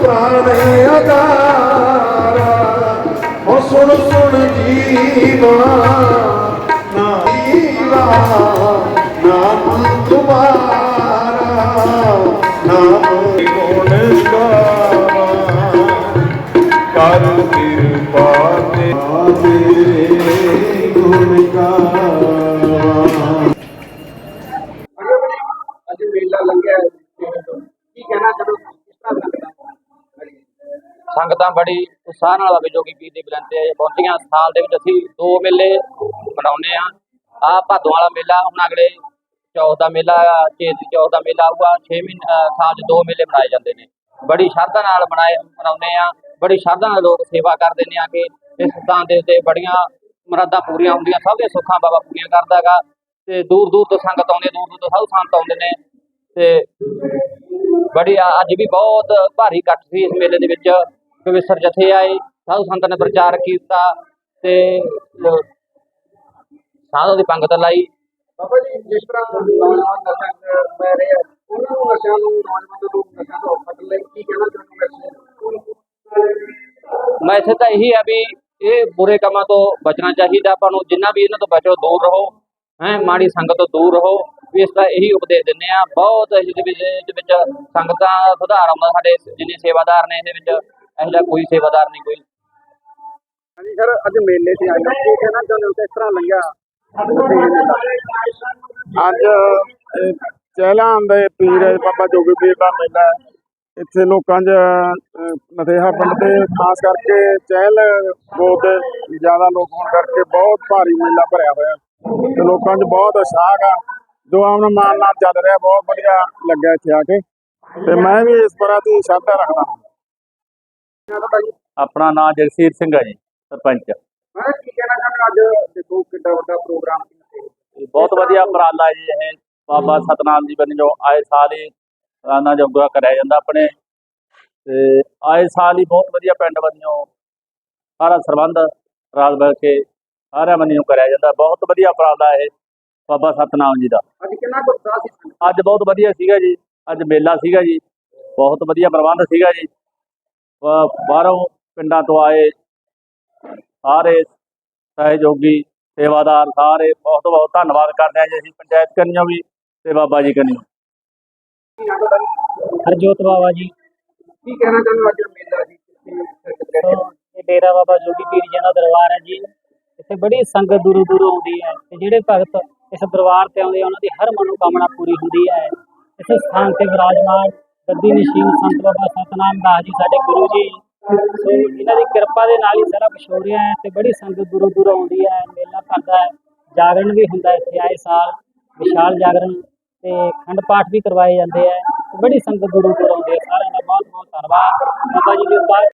ਪੁਰਾਣੇ ਅਦਾਰਾ ਹੋ ਸੁਣ ਸੁਣ ਜੀਵਾ ਨਾ ਜੀਵਾ ਨਾਮ ਤੁਮਾਰਾ ਨਾਮ ਕੋਣ ਗਾਵਾ ਕਰ ਕਿਰਪਾ ਤੇ ਮੇਰੇ ਕਹਿਣਾ ਚਾਹੋ ਕਿਸ ਤਰ੍ਹਾਂ ਲੱਗਦਾ ਸੰਗਤਾਂ ਬੜੀ ਉਤਸ਼ਾਹ ਨਾਲ ਬਾਬੇ ਜੋਗੀ ਪੀਰ ਦੀ ਬਲੰਤੇ ਆਏ ਪਹੁੰਚੀਆਂ। ਸਾਲ ਦੇ ਵਿੱਚ ਅਸੀਂ ਦੋ ਮੇਲੇ ਮਨਾਉਂਦੇ ਆ ਆ ਭਾਦੋਂ ਵਾਲਾ ਮੇਲਾ ਹੁਣ ਅਗਲੇ ਚੌਥ ਦਾ ਮੇਲਾ ਚੇਤੀ ਚੌਥ ਦਾ ਮੇਲਾ ਆਊਗਾ। 6 ਮਹੀਨੇ ਸਾਲ 'ਚ ਦੋ ਮੇਲੇ ਮਨਾਏ ਜਾਂਦੇ ਨੇ। ਬੜੀ ਸ਼ਰਧਾ ਨਾਲ ਮਨਾਏ ਮਨਾਉਂਦੇ ਆ ਬੜੀ ਸ਼ਰਧਾ ਨਾਲ ਲੋਕ ਸੇਵਾ ਕਰਦੇ ਨੇ ਆ ਕੇ। ਇਸ ਸਥਾਨ ਦੇ ਉੱਤੇ ਬੜੀਆਂ ਮਰਾਦਾਂ ਪੂਰੀਆਂ ਹੁੰਦੀਆਂ। ਸਭ ਦੇ ਸੁੱਖਾਂ ਬਾਬਾ ਪੂਰੀਆਂ ਕਰਦਾ ਗਾ ਤੇ ਦੂਰ ਦੂਰ ਤੋਂ ਸੰਗਤ ਆਉਂਦੀ ਹੈ, ਦੂਰ ਦੂਰ ਤੋਂ ਸਾਧੂ ਸੰਤ ਆਉਂਦੇ ਨੇ। ਤੇ ਬੜੀ ਅੱਜ ਵੀ ਬਹੁਤ ਭਾਰੀ ਇਕੱਠ ਸੀ ਇਸ ਮੇਲੇ ਦੇ ਵਿੱਚ। ਪਵਿੱਤਰ ਜਥੇ ਆਏ ਸਾਧੂ ਸੰਤਾਂ ਨੇ ਪ੍ਰਚਾਰ ਕੀਤਾ ਤੇ ਸਾਧੂ ਦੀ ਪੰਗਤ ਲਾਈ। ਬਾਬਾ ਜੀ ਜਿਸ ਤਰ੍ਹਾਂ ਨੌਜਵਾਨ ਨਸ਼ਾ ਪੈ ਰਹੇ ਆ ਉਹਨਾਂ ਨੂੰ ਨਸ਼ਿਆਂ ਨੂੰ ਨੌਜਵਾਨਾਂ ਨੂੰ ਨਸ਼ਾ ਤੋਂ ਹਟਣ ਲਈ ਕੀ ਕਹਿਣਾ ਚਾਹੁੰਦੇ ਮੈਂ ਇੱਥੇ ਤਾਂ ਇਹੀ ਆ ਵੀ ਇਹ ਬੁਰੇ ਕੰਮਾਂ ਤੋਂ ਬਚਣਾ ਚਾਹੀਦਾ ਆਪਾਂ ਨੂੰ ਜਿੰਨਾ ਵੀ ਇਹਨਾਂ ਤੋਂ ਬਚੋ ਦੂਰ ਰਹੋ। ਹੈ ਮਾੜੀ ਸੰਗਤ ਤੋਂ ਦੂਰ ਰਹੋ। ਵੀ ਇਸ ਦਾ ਇਹੀ ਉਪਦੇਸ਼ ਦਿੰਦੇ ਆ ਬਹੁਤ ਇਹਦੇ ਵਿੱਚ ਇਹਦੇ ਵਿੱਚ ਸੰਗਤਾਂ ਦਾ ਸੁਧਾਰ ਆਉਂਦਾ। ਸਾਡੇ ਜਿੰਨੇ ਸੇਵਾਦਾਰ ਨੇ ਇਹਦੇ ਵਿੱਚ ਇਹੋ ਜਿਹਾ ਕੋਈ ਸੇਵਾਦਾਰ ਨਹੀਂ ਕੋਈ। ਹਾਂਜੀ ਸਰ ਅੱਜ ਮੇਲੇ ਤੇ ਆਏ ਹੋ। ਕੀ ਕਹਿਣਾ ਚਾਹੁੰਦੇ ਹੋ? ਕਿਸ ਤਰ੍ਹਾਂ ਲੰਘਿਆ ਅੱਜ ਚਹਿਲਾਂ ਦੇ ਪੀਰ ਬਾਬਾ ਜੋਗੀ ਪੀਰ ਦਾ ਮੇਲਾ ਹੈ। ਇੱਥੇ ਲੋਕਾਂ 'ਚ ਨਥੇਹਾ ਪਿੰਡ ਤੇ ਖਾਸ ਕਰਕੇ ਚਹਿਲ ਬਹੁਤ ਜ਼ਿਆਦਾ ਲੋਕ ਹੋਣ ਕਰਕੇ ਬਹੁਤ ਭਾਰੀ ਮੇਲਾ ਭਰਿਆ ਹੋਇਆ। ਤੇ ਲੋਕਾਂ 'ਚ ਬਹੁਤ ਉਤਸ਼ਾਹ ਗਾ ਜੋ ਆਮਨ ਮਾਨ ਨਾਲ ਚੱਲ ਰਿਹਾ ਬਹੁਤ ਵਧੀਆ ਲੱਗਾ ਇੱਥੇ ਆ ਕੇ। ਤੇ ਮੈਂ ਵੀ ਇਸ ਪ੍ਰਤੀ ਸ਼ਰਧਾ ਰੱਖਦਾ ਹਾਂ। ਆਪਣਾ ਨਾਮ ਜਗਸੀਰ ਸਿੰਘ ਹੈ ਜੀ ਸਰਪੰਚ। ਮੈਂ ਕੀ ਕਹਿਣਾ ਚਾਹੁੰਦਾ ਅੱਜ? ਦੇਖੋ ਕਿੱਡਾ ਵੱਡਾ ਪ੍ਰੋਗਰਾਮ ਸੀ ਇਹ ਬਹੁਤ ਵਧੀਆ ਉਪਰਾਲਾ ਜੀ ਇਹ ਬਾਬਾ ਸਤਨਾਮ ਜੀ ਬਣ ਜੋ ਆਏ ਸਾਲ ਹੀ ਆਨਾ ਜੋਗਾ ਕਰਿਆ ਜਾਂਦਾ ਆਪਣੇ। ਤੇ ਆਏ ਸਾਲ ਹੀ ਬਹੁਤ ਵਧੀਆ ਪਿੰਡ ਵੱਲੋਂ ਸਾਰਾ ਸਰਬੰਧ ਰਾਜ ਬਲ ਕੇ ਸਾਰਿਆਂ ਵੱਲੋਂ ਕਰਿਆ ਜਾਂਦਾ। ਬਹੁਤ ਵਧੀਆ ਉਪਰਾਲਾ ਇਹ। ਬਾਬਾ ਸਤਨਾਮ ਜੀ ਦਾ। ਅੱਜ ਕਿੰਨਾ ਕੁ ਉਤਸ਼ਾਹ ਸੀ? ਅੱਜ ਬਹੁਤ ਵਧੀਆ ਸੀਗਾ ਜੀ। ਅੱਜ ਮੇਲਾ ਸੀਗਾ ਜੀ। ਬਹੁਤ ਵਧੀਆ ਪ੍ਰਬੰਧ ਸੀਗਾ ਜੀ। ਬਾਹਰੋਂ ਪਿੰਡਾਂ ਤੋਂ ਆਏ ਸਾਰੇ ਸਹਿਯੋਗੀ ਸੇਵਾਦਾਰ ਸਾਰੇ ਬਹੁਤ ਬਹੁਤ ਧੰਨਵਾਦ ਕਰਦੇ ਹਾਂ ਜੀ ਅਸੀਂ ਪੰਚਾਇਤ ਕਰਨੀਓ ਵੀ ਤੇ ਬਾਬਾ ਜੀ ਕਰਨੀਓ ਹਰਜੋਤ ਬਾਬਾ ਜੀ। ਕੀ ਕਹਿਣਾ ਚਾਹੁੰਦੇ ਹੋ ਅੱਜ ਮੇਲਾ ਤੋਂ ਇਹ ਡੇਰਾ ਬਾਬਾ ਜੋਗੀ ਪੀਰ ਜੀ ਦਾ ਦਰਬਾਰ ਹੈ ਜੀ। ਇੱਥੇ ਬੜੀ ਸੰਗਤ ਦੂਰੋਂ ਦੂਰੋਂ ਆਉਂਦੀ ਹੈ ਤੇ ਜਿਹੜੇ ਭਗਤ ਇਸ ਦਰਬਾਰ ਤੇ ਆਉਂਦੇ ਉਹਨਾਂ ਦੀ ਹਰ ਮਨੋਕਾਮਨਾ ਪੂਰੀ ਹੁੰਦੀ ਹੈ। ਇਸ ਸਥਾਨ ਤੇ ਵਿਰਾਜਮਾਨ ਗੱਦੀ ਨਸ਼ੀਨ ਸੰਤ ਬਾਬਾ ਸਤਨਾਮ ਦਾਸ ਜੀ ਸਾਡੇ ਗੁਰੂ ਜੀ। ਸੋ ਇਹਨਾਂ ਦੀ ਕਿਰਪਾ ਦੇ ਨਾਲ ਹੀ ਸਾਰਾ ਕੁਛ ਹੋ ਰਿਹਾ ਹੈ ਤੇ ਬੜੀ ਸੰਗਤ ਦੂਰੋਂ ਦੂਰੋਂ ਆਉਂਦੀ ਹੈ, ਮੇਲਾ ਭਰਦਾ ਹੈ। ਜਾਗਰਣ ਵੀ ਹੁੰਦਾ ਇੱਥੇ ਆਏ ਸਾਲ, ਵਿਸ਼ਾਲ ਜਾਗਰਣ ਤੇ ਖੰਡ ਪਾਠ ਵੀ ਕਰਵਾਏ ਜਾਂਦੇ ਆ ਤੇ ਬੜੀ ਸੰਗਤ ਦੂਰੋਂ ਦੂਰੋਂ ਆਉਂਦੀ ਹੈ। ਸਾਰਿਆਂ ਦਾ ਬਹੁਤ ਬਹੁਤ ਧੰਨਵਾਦ। ਬਾਬਾ ਜੀ ਦੀ ਉਪਾਰ